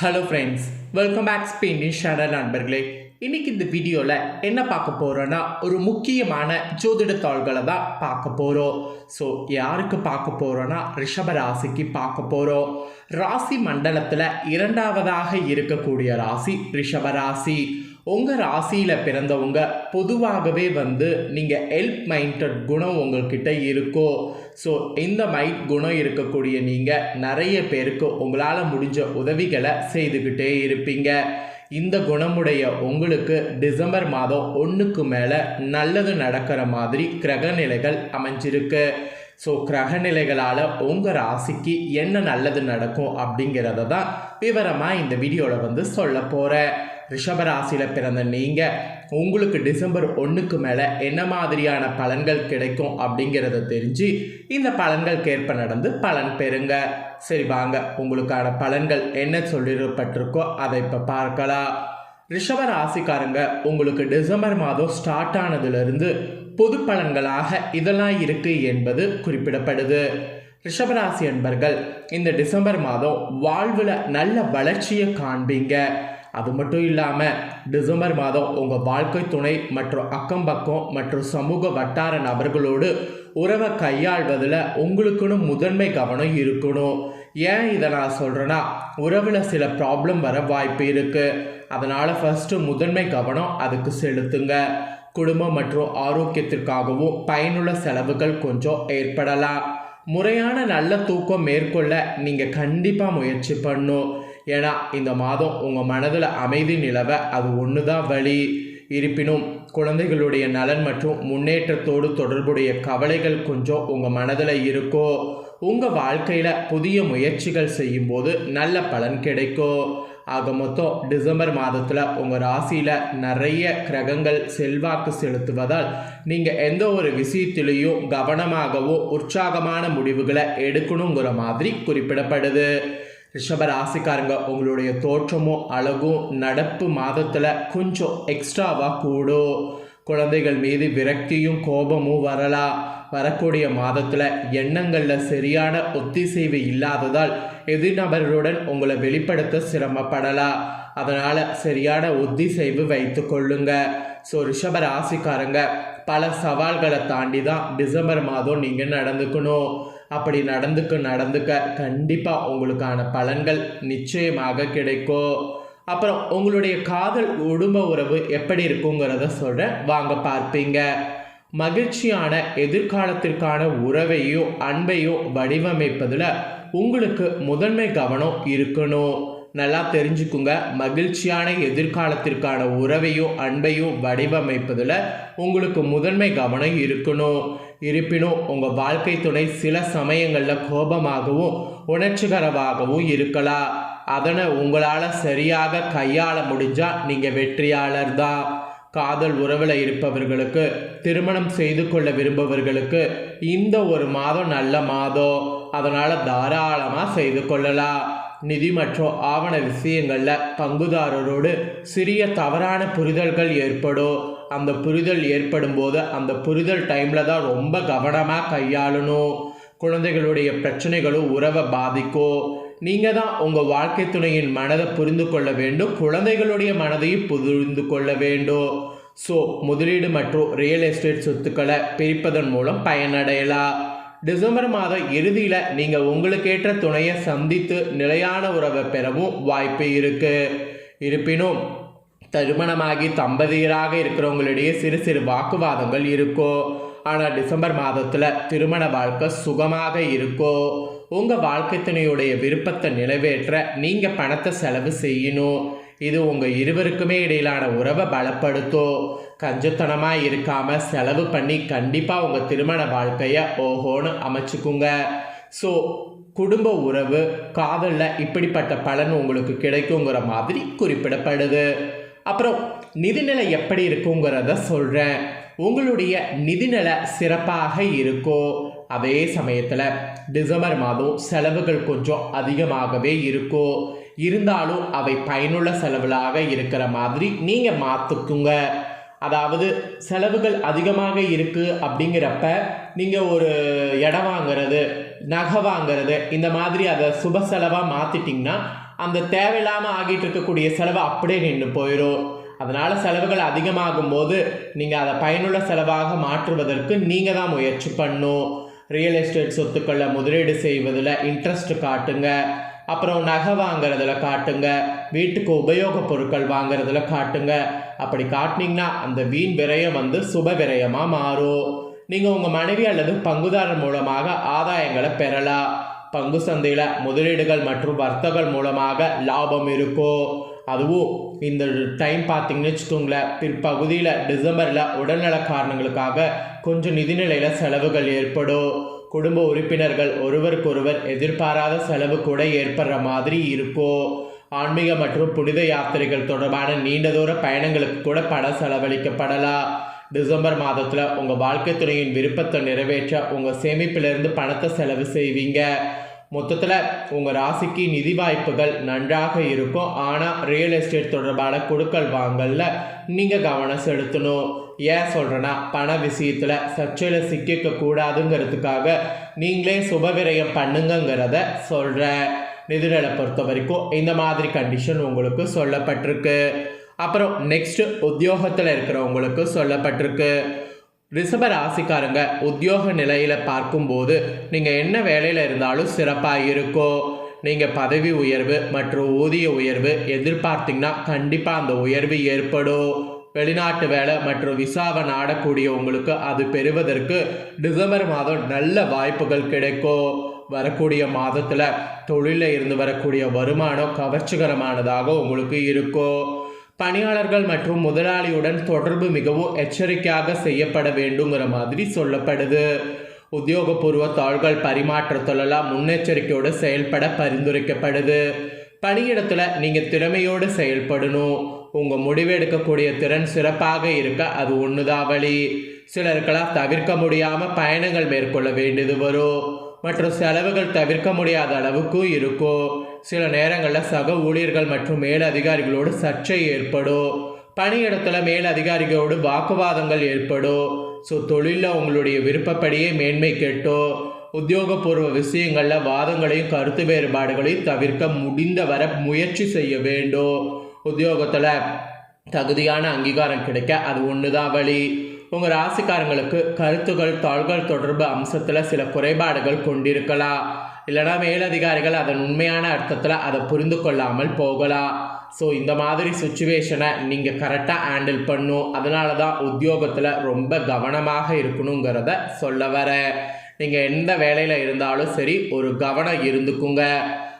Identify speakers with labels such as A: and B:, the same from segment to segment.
A: Hello friends welcome back ஸ்பெயினின் channel நண்பர்களே. இன்னைக்கு இந்த வீடியோவில் என்ன பார்க்க போகிறோன்னா ஒரு முக்கியமான ஜோதிட தாள்களை தான் பார்க்க போகிறோம் ஸோ யாருக்கு பார்க்க போகிறோன்னா ரிஷப ராசிக்கு பார்க்க போகிறோம் ராசி மண்டலத்தில் இரண்டாவதாக இருக்கக்கூடிய ராசி ரிஷப ராசி. உங்கள் ராசியில் பிறந்தவங்க பொதுவாகவே வந்து நீங்கள் ஹெல்ப் மைண்டட் குணம் உங்கள்கிட்ட இருக்கோ ஸோ இந்த மைண்ட் குணம் இருக்கக்கூடிய நீங்கள் நிறைய பேருக்கு உங்களால் முடிஞ்ச உதவிகளை செய்துக்கிட்டே இருப்பீங்க. இந்த குணமுடைய உங்களுக்கு டிசம்பர் மாதம் ஒன்றுக்கு மேலே நல்லது நடக்கிற மாதிரி கிரக நிலைகள் அமைஞ்சிருக்கு. ஸோ கிரக நிலைகளால் உங்கள் ராசிக்கு என்ன நல்லது நடக்கும் அப்படிங்கிறத தான் விவரமாக இந்த வீடியோவில் வந்து சொல்ல போகிறேன் ரிஷபராசியில் பிறந்த நீங்கள் உங்களுக்கு டிசம்பர் ஒன்றுக்கு மேலே என்ன மாதிரியான பலன்கள் கிடைக்கும் அப்படிங்கிறத தெரிஞ்சு இந்த பலன்களுக்கு ஏற்ப நடந்து பலன் பெறுங்க. சரி வாங்க. உங்களுக்கான பலன்கள் என்ன சொல்லிடப்பட்டிருக்கோ அதை இப்போ பார்க்கலாம். ரிஷப ராசிக்காரங்க உங்களுக்கு டிசம்பர் மாதம் ஸ்டார்ட் ஆனதுலேருந்து பொது பலன்களாக இதெல்லாம் இருக்குது என்பது குறிப்பிடப்படுது. ரிஷபராசி அன்பர்கள் இந்த டிசம்பர் மாதம் வாழ்வில் நல்ல வளர்ச்சியை காண்பீங்க. அது மட்டும் இல்லாமல் டிசம்பர் மாதம் உங்கள் வாழ்க்கை துணை மற்றும் அக்கம் பக்கம் மற்றும் சமூக வட்டார நபர்களோடு உறவை கையாள்வதில் உங்களுக்குன்னு முதன்மை கவனம் இருக்கணும். ஏன் இதை நான் சொல்கிறேன்னா உறவில் சில ப்ராப்ளம் வர வாய்ப்பு இருக்குது அதனால் ஃபஸ்ட்டு முதன்மை கவனம் அதுக்கு செலுத்துங்க. குடும்பம் மற்றும் ஆரோக்கியத்திற்காகவும் பயனுள்ள செலவுகள் கொஞ்சம் ஏற்படலாம். முறையான நல்ல தூக்கம் மேற்கொள்ள நீங்கள் கண்டிப்பாக முயற்சி பண்ணும். ஏன்னா இந்த மாதம் உங்கள் மனதில் அமைதி நிலவ அது ஒன்று தான் வழி. இருப்பினும் குழந்தைகளுடைய நலன் மற்றும் முன்னேற்றத்தோடு தொடர்புடைய கவலைகள் கொஞ்சம் உங்கள் மனதில் இருக்கோ உங்கள் வாழ்க்கையில் புதிய முயற்சிகள் செய்யும்போது நல்ல பலன் கிடைக்கும் ஆக மொத்தம் டிசம்பர் மாதத்தில் உங்கள் ராசியில் நிறைய கிரகங்கள் செல்வாக்கு செலுத்துவதால் நீங்கள் எந்த ஒரு விஷயத்திலையும் கவனமாகவோ உற்சாகமான முடிவுகளை எடுக்கணுங்கிற மாதிரி குறிப்பிடப்படுது. ரிஷப ராசிக்காரங்க உங்களுடைய தோற்றமும் அழகும் நடப்பு மாதத்தில் கொஞ்சம் எக்ஸ்ட்ராவாக கூடும் குழந்தைகள் மீது விரக்தியும் கோபமும் வரலாம் வரக்கூடிய மாதத்தில் எண்ணங்களில் சரியான ஒத்திசைவு இல்லாததால் எதிர்நபர்களுடன் உங்களை வெளிப்படுத்த சிரமப்படலாம் அதனால் சரியான ஒத்திசைவு வைத்து கொள்ளுங்க. ஸோ ரிஷப ராசிக்காரங்க பல சவால்களை தாண்டி தான் டிசம்பர் மாதம் நீங்கள் நடந்துக்கணும். அப்படி நடந்துக்க நடந்துக்க கண்டிப்பாக உங்களுக்கான பலன்கள் நிச்சயமாக கிடைக்கும். அப்புறம் உங்களுடைய காதல் குடும்ப உறவு எப்படி இருக்குங்கிறத சொல்கிறேன் வாங்க பார்ப்பீங்க. மகிழ்ச்சியான எதிர்காலத்திற்கான உறவையோ அன்பையோ வடிவமைப்பதில் உங்களுக்கு முதன்மை கவனம் இருக்கணும். நல்லா தெரிஞ்சுக்குங்க. மகிழ்ச்சியான எதிர்காலத்திற்கான உறவையும் அன்பையும் வடிவமைப்பதில் உங்களுக்கு முதன்மை கவனம் இருக்கணும். இருப்பினும் உங்கள் வாழ்க்கை துணை சில சமயங்களில் கோபமாகவும் உணர்ச்சிகரமாகவும் இருக்கலாம். அதனை உங்களால் சரியாக கையாள முடிஞ்சால் நீங்கள் வெற்றியாளர் தான். காதல் உறவில் இருப்பவர்களுக்கு திருமணம் செய்து கொள்ள விரும்பவர்களுக்கு இந்த ஒரு மாதம் நல்ல மாதம். அதனால் தாராளமாக செய்து கொள்ளலாம். நிதி மற்றும் ஆவண விஷயங்களில் பங்குதாரரோடு சிறிய தவறான புரிதல்கள் ஏற்படும். அந்த புரிதல் ஏற்படும் போது அந்த புரிதல் டைமில் தான் ரொம்ப கவனமாக கையாளணும். குழந்தைகளுடைய பிரச்சனைகளும் உறவை பாதிக்கும். நீங்கள் தான் உங்கள் வாழ்க்கை துணையின் மனதை புரிந்து கொள்ள வேண்டும். குழந்தைகளுடைய மனதையும் புரிந்து கொள்ள வேண்டும். ஸோ முதலீடு மற்றும் ரியல் எஸ்டேட் சொத்துக்களை பிரிப்பதன் மூலம் பயனடையலாம். டிசம்பர் மாதம் இறுதியில் நீங்கள் உங்களுக்கேற்ற துணையை சந்தித்து நிலையான உறவை பெறவும் வாய்ப்பு இருக்குது இருப்பினும் திருமணமாகி தம்பதியராக இருக்கிறவங்களிடையே சிறு சிறு வாக்குவாதங்கள் இருக்கும் ஆனால் டிசம்பர் மாதத்தில் திருமண வாழ்க்கை சுகமாக இருக்கும் உங்கள் வாழ்க்கை துணையுடைய விருப்பத்தை நிறைவேற்ற நீங்கள் பணத்தை செலவு செய்யணும். இது உங்கள் இருவருக்குமே இடையிலான உறவை பலப்படுத்தும் கஞ்சத்தனமாக இருக்காமல் செலவு பண்ணி கண்டிப்பாக உங்கள் திருமண வாழ்க்கையை ஓஹோன்னு அமைச்சுக்குங்க. ஸோ குடும்ப உறவு காதலில் இப்படிப்பட்ட பலன் உங்களுக்கு கிடைக்குங்கிற மாதிரி குறிப்பிடப்படுது. அப்புறம் நிதிநிலை எப்படி இருக்குங்கிறத சொல்கிறேன் உங்களுடைய நிதிநிலை சிறப்பாக இருக்கோ. அதே சமயத்தில் டிசம்பர் மாதம் செலவுகள் கொஞ்சம் அதிகமாகவே இருக்கும் இருந்தாலும் அவை பயனுள்ள செலவுகளாக இருக்கிற மாதிரி நீங்கள் மாற்றுக்குங்க அதாவது செலவுகள் அதிகமாக இருக்குது அப்படிங்கிறப்ப நீங்கள் ஒரு இடம் வாங்குறது நகை வாங்குறது இந்த மாதிரி அதை சுப செலவாக மாற்றிட்டிங்கன்னா அந்த தேவையில்லாமல் ஆகிட்டு இருக்கக்கூடிய செலவு அப்படியே நின்று போயிடும் அதனால் செலவுகள் அதிகமாகும் போது நீங்கள் அதை பயனுள்ள செலவாக மாற்றுவதற்கு நீங்கள் தான் முயற்சி பண்ணும். ரியல் எஸ்டேட் சொத்துக்களில் முதலீடு செய்வதில் இன்ட்ரெஸ்ட் காட்டுங்க. அப்புறம் நகை வாங்குறதுல காட்டுங்க. வீட்டுக்கு உபயோகப் பொருட்கள் வாங்குறதுல காட்டுங்க. அப்படி காட்டினீங்கன்னா அந்த வீண் விரயம் வந்து சுப விரயமாக மாறும். நீங்கள் உங்கள் மனைவி அல்லது பங்குதாரர் மூலமாக ஆதாயங்களை பெறலாம். பங்கு சந்தையில் முதலீடுகள் மற்றும் வர்த்தகங்கள் மூலமாக லாபம் இருக்கும். அதுவும் இந்த டைம் பார்த்தீங்கன்னு வச்சுக்கோங்களேன் பிற்பகுதியில் டிசம்பரில் உடல்நல காரணங்களுக்காக கொஞ்சம் நிதிநிலையில் செலவுகள் ஏற்படும். குடும்ப உறுப்பினர்கள் ஒருவருக்கொருவர் எதிர்பாராத செலவு கூட ஏற்படுற மாதிரி இருக்கும் ஆன்மீக மற்றும் புனித யாத்திரைகள் தொடர்பான நீண்ட தூர பயணங்களுக்கு கூட பணம் செலவழிக்கப்படலாம் டிசம்பர் மாதத்தில் உங்கள் வாழ்க்கை துணையின் விருப்பத்தை நிறைவேற்ற உங்கள் சேமிப்பிலிருந்து பணத்தை செலவு செய்வீங்க. மொத்தத்தில் உங்கள் ராசிக்கு நிதி வாய்ப்புகள் நன்றாக இருக்கும். ஆனால் ரியல் எஸ்டேட் தொடர்பான கொடுக்கல் வாங்கலில் நீங்கள் கவனம் செலுத்தணும். ஏன் சொல்கிறேன்னா பண விஷயத்தில் சர்ச்சையில் சிக்கிக்க கூடாதுங்கிறதுக்காக நீங்களே சுபவிரயம் பண்ணுங்கங்கிறத சொல்கிறேன் நிதிநிலை பொறுத்த வரைக்கும் இந்த மாதிரி கண்டிஷன் உங்களுக்கு சொல்லப்பட்டிருக்கு. அப்புறம் நெக்ஸ்ட் உத்தியோகத்தில் இருக்கிறவங்களுக்கு சொல்லப்பட்டிருக்கு. ரிஷப ராசிக்காரங்க உத்தியோக நிலையில் பார்க்கும்போது நீங்கள் என்ன வேலையில் இருந்தாலும் சிறப்பாக இருக்கும். நீங்கள் பதவி உயர்வு மற்றும் ஊதிய உயர்வு எதிர்பார்த்தீங்கன்னா கண்டிப்பாக அந்த உயர்வு ஏற்படும். வெளிநாட்டு வேலை மற்றும் விசாவை நாடக்கூடிய உங்களுக்கு அது பெறுவதற்கு டிசம்பர் மாதம் நல்ல வாய்ப்புகள் கிடைக்கும். வரக்கூடிய மாதத்தில் தொழிலில் இருந்து வரக்கூடிய வருமானம் கவர்ச்சிகரமானதாக உங்களுக்கு இருக்கும். பணியாளர்கள் மற்றும் முதலாளியுடன் தொடர்பு மிகவும் எச்சரிக்கையாக செய்யப்பட வேண்டுங்கிற மாதிரி சொல்லப்படுது. உத்தியோகபூர்வ தாள்கள் பரிமாற்றத்திலெல்லாம் முன்னெச்சரிக்கையோடு செயல்பட பரிந்துரைக்கப்படுது. பணியிடத்தில் நீங்கள் திறமையோடு செயல்படணும். உங்கள் முடிவு எடுக்கக்கூடிய திறன் சிறப்பாக இருக்க அது ஒன்றுதான் வழி சிலருக்கெல்லாம் தவிர்க்க முடியாமல் பயணங்கள் மேற்கொள்ள வேண்டியது வரும். மற்றும் செலவுகள் தவிர்க்க முடியாத அளவுக்கும் இருக்கும். சில நேரங்களில் சக ஊழியர்கள் மற்றும் மேலதிகாரிகளோடு சர்ச்சை ஏற்படும். பணியிடத்தில் மேலதிகாரிகளோடு வாக்குவாதங்கள் ஏற்படும். ஸோ தொழிலில் உங்களுடைய விருப்பப்படியே மேன்மை கேட்டும். உத்தியோகபூர்வ விஷயங்களில் வாதங்களையும் கருத்து வேறுபாடுகளையும் தவிர்க்க முடிந்த வர முயற்சி செய்ய வேண்டும். உத்தியோகத்தில் தகுதியான அங்கீகாரம் கிடைக்க அது ஒன்று தான் வழி. உங்கள் ராசிக்காரங்களுக்கு கருத்துகள் தாள்கள் தொடர்பு அம்சத்தில் சில குறைபாடுகள் கொண்டிருக்கலாம். இல்லைனா மேலதிகாரிகள் அதன் உண்மையான அர்த்தத்தில் அதை புரிந்து கொள்ளாமல் போகலாம். ஸோ இந்த மாதிரி சுச்சுவேஷனை நீங்கள் கரெக்டாக ஹேண்டில் பண்ணும். அதனால தான் உத்தியோகத்தில் ரொம்ப கவனமாக இருக்கணுங்கிறத சொல்ல வர நீங்கள் எந்த வேலையில் இருந்தாலும் சரி ஒரு கவனம் இருந்துக்குங்க.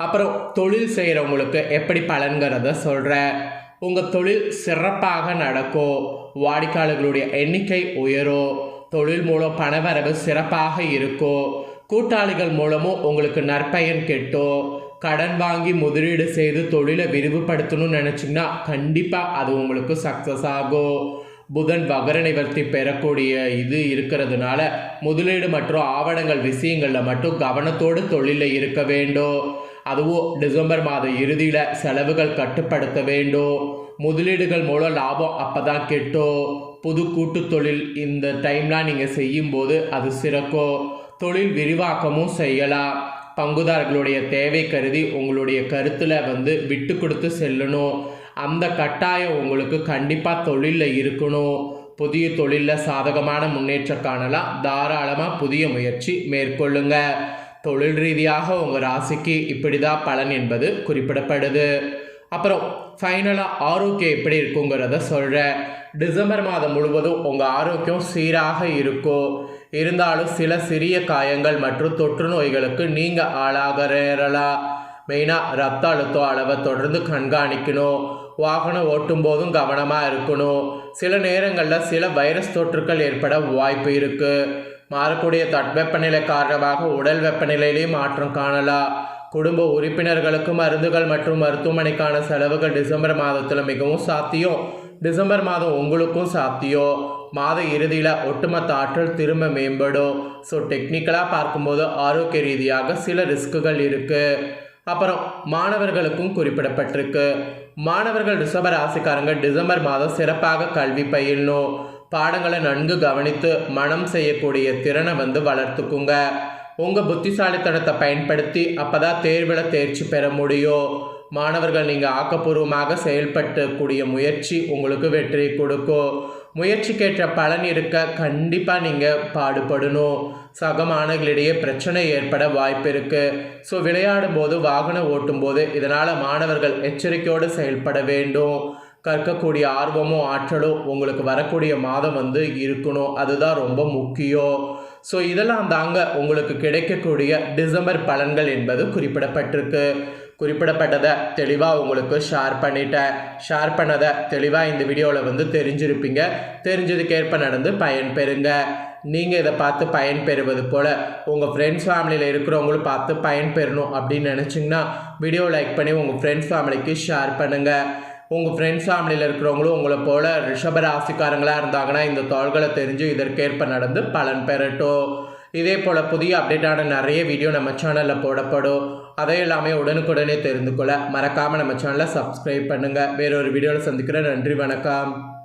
A: அப்புறம் தொழில் செய்கிறவங்களுக்கு எப்படி பலன்கிறத சொல்கிறேன் உங்கள் தொழில் சிறப்பாக நடக்கும் வாடிக்கையாளர்களுடைய எண்ணிக்கை உயரும் தொழில் மூலம் பணவரவு சிறப்பாக இருக்கும் கூட்டாளிகள் மூலமும் உங்களுக்கு நற்பயன் கெட்டும் கடன் வாங்கி முதலீடு செய்து தொழிலை விரிவுபடுத்தணும்னு நினச்சிங்கன்னா கண்டிப்பாக அது உங்களுக்கு சக்ஸஸ் ஆகும் புதன் வகர நிவர்த்தி பெறக்கூடிய இது இருக்கிறதுனால முதலீடு மற்றும் ஆவணங்கள் விஷயங்களில் மட்டும் கவனத்தோடு தொழிலில் இருக்க வேண்டும். அதுவும் டிசம்பர் மாத இறுதியில் செலவுகள் கட்டுப்படுத்த வேண்டும். முதலீடுகள் மூலம் லாபம் அப்போ தான் கெட்டும். புது கூட்டு தொழில் இந்த டைம்லாம் நீங்கள் செய்யும்போது அது சிறக்கும். தொழில் விரிவாக்கமும் செய்யலாம். பங்குதாரர்களுடைய தேவை கருதி உங்களுடைய கருத்தில் வந்து விட்டு கொடுத்து செல்லணும். அந்த கட்டாயம் உங்களுக்கு கண்டிப்பாக தொழிலில் இருக்கணும். புதிய தொழிலில் சாதகமான முன்னேற்றம் காணலாம். தாராளமாக புதிய முயற்சி மேற்கொள்ளுங்கள் தொழில் ரீதியாக உங்கள் ராசிக்கு இப்படி தான் பலன் என்பது குறிப்பிடப்படுது. அப்புறம் ஃபைனலாக ஆரோக்கியம் எப்படி இருக்குங்கிறத சொல்கிறேன் டிசம்பர் மாதம் முழுவதும் உங்கள் ஆரோக்கியம் சீராக இருக்கும் இருந்தாலும் சில சிறிய காயங்கள் மற்றும் தொற்று நோய்களுக்கு நீங்கள் ஆளாக மெயினாக ரத்த அழுத்தம் அளவை தொடர்ந்து கண்காணிக்கணும். வாகனம் ஓட்டும் போதும் கவனமாக இருக்கணும். சில நேரங்களில் சில வைரஸ் தொற்றுக்கள் ஏற்பட வாய்ப்பு இருக்குது மாறக்கூடிய தட்வெப்பநிலை காரணமாக உடல் வெப்பநிலையிலேயும் மாற்றம் காணலாம். குடும்ப உறுப்பினர்களுக்கு மருந்துகள் மற்றும் மருத்துவமனைக்கான செலவுகள் டிசம்பர் மாதத்தில் மிகவும் சாத்தியம். டிசம்பர் மாதம் உங்களுக்கும் சாத்தியம். மாத இறுதியில் ஒட்டுமொத்த ஆற்றல் திரும்ப மேம்படும். ஸோ டெக்னிக்கலாக பார்க்கும்போது ஆரோக்கிய ரீதியாக சில ரிஸ்க்குகள் இருக்குது அப்புறம் மாணவர்களுக்கும் குறிப்பிடப்பட்டிருக்கு. மாணவர்கள் ரிஷப ராசிக்காரங்க டிசம்பர் மாதம் சிறப்பாக கல்வி பயிலணும். பாடங்களை நன்கு கவனித்து மனம் செய்யக்கூடிய திறனை வந்து வளர்த்துக்குங்க. உங்கள் புத்திசாலித்தனத்தை பயன்படுத்தி அப்போ தான் தேர்வில் தேர்ச்சி பெற முடியும். மாணவர்கள் நீங்கள் ஆக்கப்பூர்வமாக செயல்பட்டக்கூடிய முயற்சி உங்களுக்கு வெற்றி கொடுக்கும். முயற்சிக்கேற்ற பலன் இருக்க கண்டிப்பாக நீங்கள் பாடுபடணும். சக மாணவர்களிடையே பிரச்சனை ஏற்பட வாய்ப்பு இருக்குது ஸோ விளையாடும் போது வாகனம் ஓட்டும் போது இதனால் மாணவர்கள் எச்சரிக்கையோடு செயல்பட வேண்டும். கற்கக்கூடிய ஆர்வமும் ஆற்றலும் உங்களுக்கு வரக்கூடிய மாதம் வந்து இருக்கணும். அதுதான் ரொம்ப முக்கியம் ஸோ இதெல்லாம் தாங்க உங்களுக்கு கிடைக்கக்கூடிய டிசம்பர் பலன்கள் என்பது குறிப்பிடப்பட்டிருக்கு. குறிப்பிடப்பட்டதை தெளிவாக உங்களுக்கு ஷேர் பண்ணிட்டேன். ஷேர் பண்ணதை தெளிவாக இந்த வீடியோவில் வந்து தெரிஞ்சிருப்பீங்க. தெரிஞ்சதுக்கேற்ப நடந்து பயன் பெறுங்க. நீங்கள் இதை பார்த்து பயன் பெறுவது போல் உங்கள் ஃப்ரெண்ட்ஸ் ஃபேமிலியில் இருக்கிறவங்களும் பார்த்து பயன் பெறணும் அப்படின்னு நினச்சிங்கன்னா வீடியோ லைக் பண்ணி உங்கள் ஃப்ரெண்ட்ஸ் ஃபேமிலிக்கு ஷேர் பண்ணுங்கள் உங்கள் ஃப்ரெண்ட்ஸ் ஃபேமிலியில் இருக்கிறவங்களும் உங்களை போல் ரிஷப ராசிக்காரங்களாக இருந்தாங்கன்னா இந்த தாள்களை தெரிஞ்சு இதற்கேற்ப நடந்து பலன் பெறட்டும். இதே போல் புதிய அப்டேட்டான நிறைய வீடியோ நம்ம சேனலில் போடப்படும். அதை எல்லாமே உடனுக்குடனே தெரிந்து கொள்ள மறக்காமல் நம்ம சேனலை சப்ஸ்கிரைப் பண்ணுங்கள் வேறொரு வீடியோவில் சந்திக்கிறேன். நன்றி வணக்கம்.